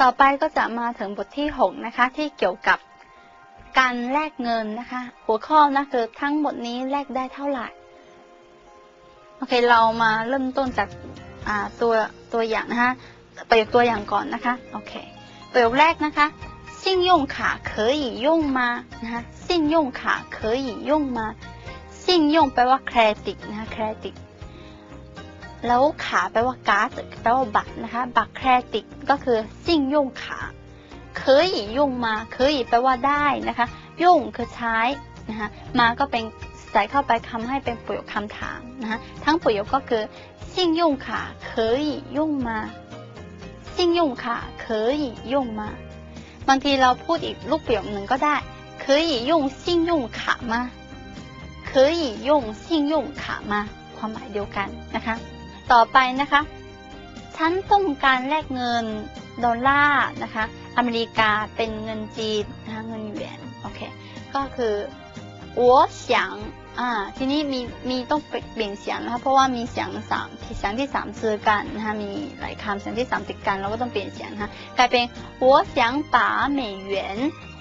ต่อไปก็จะมาถึงบทที่6นะคะ ที่เกี่ยวกับการแลกเงินนะคะ หัวข้อนะคือทั้งหมดนี้แลกได้เท่าไหร่โอเคเรามาเริ่มต้นจากตัวตัวอย่างนะคะประโยคตัวอย่างก่อนนะคะโอเคประโยคแรกนะคะ信用卡可以用吗นะคะ信用卡可以用吗信用แปลว่าเครดิตนะคะเครดิต แล้วขาแปลว่าการ์ดแปลว่าบัตรนะคะบัตรเครดิตก็คือจิ้งย่งขาเคยย่งมาเคยแปลว่าได้นะคะย่งคือใช้นะคะมาก็เป็นใส่เข้าไปคำให้เป็นประโยคคำถามนะคะทั้งประโยคก็คือจิ้งย่งขาเคยย่งมาจิ้งย่งขาเคยย่งมาบางทีเราพูดอีกลูกประโยคหนึ่งก็ได้เคยย่งจิ้งย่งขามาเคยย่งจิ้งยงขามาความหมายเดียวกันนะคะ ต่อไปนะคะ ฉันต้องการแลกเงินดอลลาร์นะคะ อเมริกาเป็นเงินจีนนะคะเงินหยวนโอเค ก็คือ我想อ่าทีนี้มีมีต้องเปลี่ยนเสียงนะคะเพราะว่ามีเสียงสามเสียงที่สามเจอกันนะคะมีหลายคำเสียงที่สามติดกันเราก็ต้องเปลี่ยนเสียงนะคะกลายเป็น我想把美元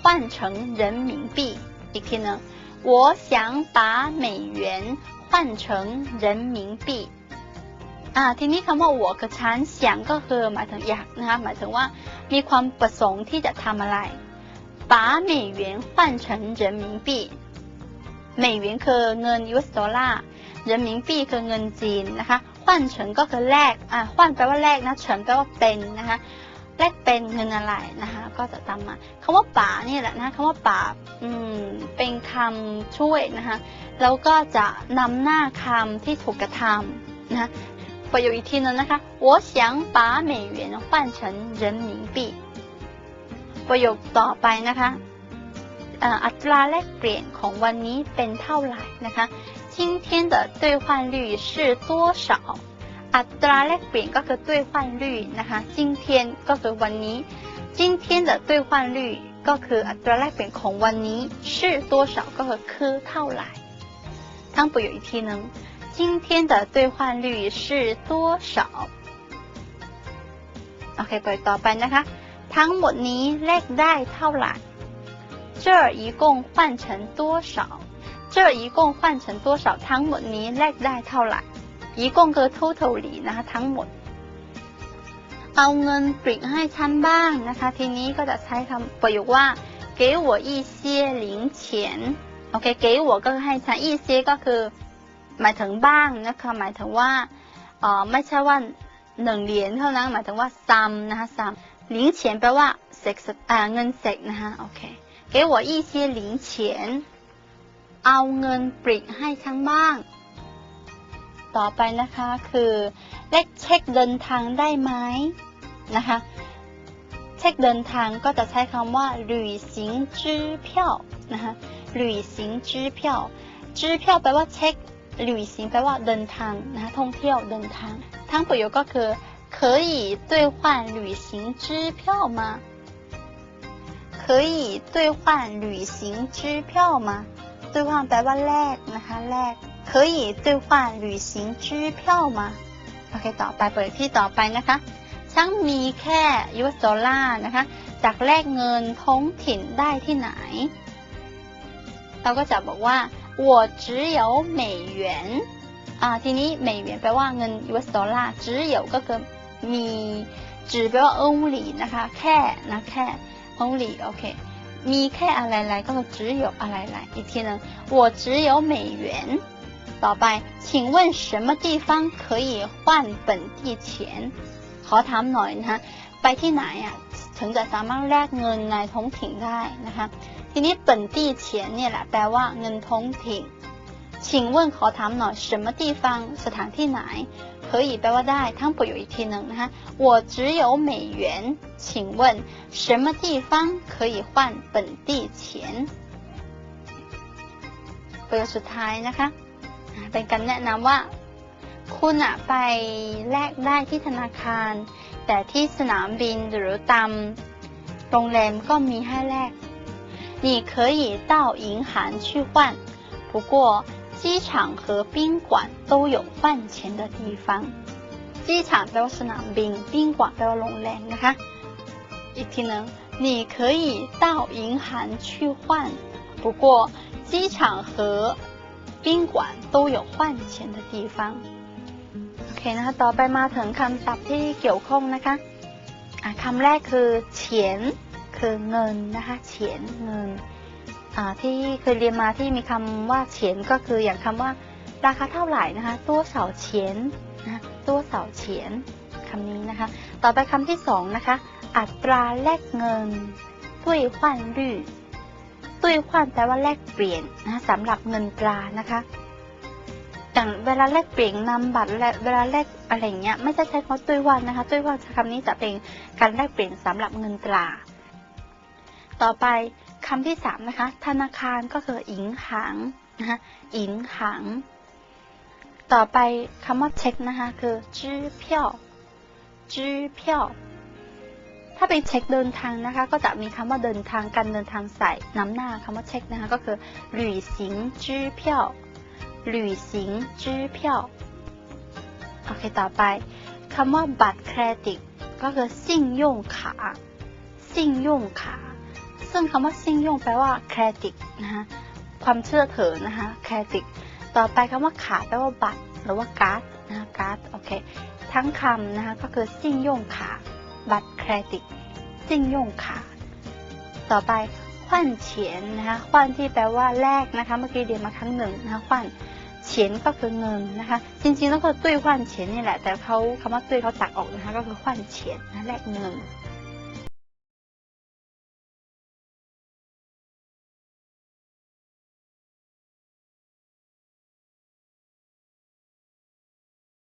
换成人民币อีกทีนึง我想把美元换成人民币 อ่าทีนี้คำว่าหัวกับฉันเสียงก็คือหมายถึงอยากนะคะหมายถึงว่ามีความประสงค์ที่จะทำอะไร把美元换成人民币美元คือเงิน US ดอลลาร์人民币คือเงินจีนนะคะ换成ก็คือแลกอ่า换แปลว่าแลกนะเฉินแปลว่าเป็นนะคะแลกเป็นเงินอะไรนะคะก็จะตามมาคำว่าป่านี่แหละนะคำว่าป่าอืมเป็นคำช่วยนะคะแล้วก็จะนำหน้าคำที่ถูกกระทำนะ คะประโยคอีกทีนึงนะคะ我想把美元换成人民币ประโยคต่อไปนะคะอัตราแลกเปลี่ยนของวันนี้เป็นเท่าไหร่นะคะ今天的兑换率是多少อัตราแลกเปลี่ยนก็คือ兑换率นะคะ今天ก็คือวันนี้今天的兑换率ก็คืออัตราแลกเปลี่ยนของวันนี้是多少ก็คือคือเท่าไหร่ทั้งประโยคอีกทีนึง 今天的兑换率是多少โอเคไปต่อไปนะคะ ทั้งหมดนี้แลกได้เท่าไหร่这一共换成多少这一共换成多少ทั้งหมดนี้แลกได้เท่าไหร่一共คือ totally นะคะทั้งหมด เอาเงินปริกให้ฉันบ้างนะคะ ทีนี้ก็จะใช้คำประโยคว่า给我一些零钱โอเค给我ก็คือให้ฉัน一些ก็คือ หมายถึงบ้างนะคะหมายถึงว่าเอ๋อไม่ใช่ว่าหนึ่งเหรียญเท่านั้นหมายถึงว่าซัมนะคะซัม零钱แปลว่าเศษอ่าเงินเศษนะคะโอเค给我一些零钱เอาเงินปริกให้ฉันบ้าง ต่อไปนะคะคือเลขเช็คเดินทางได้ไหมนะคะเช็คเดินทางก็จะใช้คำว่า旅行支票นะคะ旅行支票支票แปลว่าเช็ค 旅行แปลว่าเดินทางนะคะท่องเที่ยวเดินทางทั้งประโยคก็คือ可以兑换旅行支票吗可以兑换旅行支票吗兑换แปลว่าแลกนะคะแลก可以兑换旅行支票吗โอเคต่อไปเปิดที่ต่อไปนะคะช่างมีแค่ยูสดอลลาร์นะคะจากแลกเงินท้องถิ่นได้ที่ไหน เราก็จะบอกว่า 我只有美元อ่าทีนี้美元แปลว่าเงิน US ดอลลาร์只有ก็คือมี只แปลว่า only นะคะแค่นะแค่ only โอเคมีแค่อะไรๆก็คือ只有อะไรๆอีกทีนึง我只有美元ต่อไป请问什么地方可以换本地钱ขอถามหน่อยนะคะไปที่ไหนอ่ะ ถึงจะสามารถแลกเงินในท้องถิ่นได้นะคะทีนี้本地钱เนี่ยแหละแปลว่าเงินท้องถิ่น请问ขอถามหน่อย什么地方สถานที่ไหน可以แปลว่าได้ทั้งประโยคอีกทีหนึ่งนะคะ我只有美元请问什么地方可以换本地钱ประโยคสุดท้ายนะคะเป็นการแนะนำว่า คุณอะไปแลกได้ที่ธนาคาร แต่ที่สนามบินหรือตามโรงแรมก็มีให้แลก你可以到银行去换，不过机场和宾馆都有换钱的地方。机场แปลว่าสนามบิน宾馆แปลว่าโรงแรมนะคะ อีกทีหนึง你可以到银行去换不过机场和宾馆都有换钱的地方 โอเคนะคะ ต่อไปมาถึงคำศัพท์ที่เกี่ยวข้องนะคะะคำแรกคือเฉียนคือเงินนะคะเฉียนเงินที่เคยเรียนมาที่มีคำว่าเฉียนก็คืออย่างคำว่าราคาเท่าไหร่นะคะ ตัวเสาเฉียนนะตัวเสาเฉียนคำนี้นะคะ ต่อไปคำที่สองนะคะ อัตราแลกเงินตุ้ยควันรื้ตุ้ยควันแปลว่าแลกเปลี่ยนนะสำหรับเงินตรานะคะ อย่างเวลาแลกเปลี่ยนนำบัตรและเวลาแลกอะไรเงี้ยไม่ใช่ใช้คำว่าตุ้ยวันนะคะตุ้ยวันคำนี้จะเป็นการแลกเปลี่ยนสำหรับเงินตรา ต่อไปคำที่สามนะคะธนาคารก็คืออิงหังนะคะอิงหังต่อไปคำว่าเช็คนะคะคือจื้อเพียวจื้อเพียวถ้าเป็นเช็คเดินทางนะคะ ก็จะมีคำว่าเดินทางการเดินทางใส่น้ำหน้าคำว่าเช็คนะคะก็คือหลุยสิงจื้อเพียว หลุยสิงจื้อเพียวโอเค ต่อไปคำว่าบัตรเครดิตก็คือซิ่งย่งขาซิ่งย่งขาซึ่งคำว่าซิ่งย่งแปลว่าเครดิตนะคะความเชื่อถือนะคะเครดิตต่อไปคำว่าขาแปลว่าบัตรหรือว่าการ์ดนะคะการ์ดโอเคทั้งคำนะคะก็คือซิ่งย่งขาบัตรเครดิตซิ่งย่งขาต่อไป ขวัญเฉียนนะคะขวัญที่แปลว่าแลกนะคะ เมื่อกี้เรียนมาครั้งหนึ่งนะคะขวัญเฉียนก็คือเงินนะคะ จริงๆแล้วก็ตุ้ยขวัญเฉียนนี่แหละ แต่เขาคำว่าตุ้ยเขาตัดออกนะคะ ก็คือขวัญเฉียนนะแลกเงิน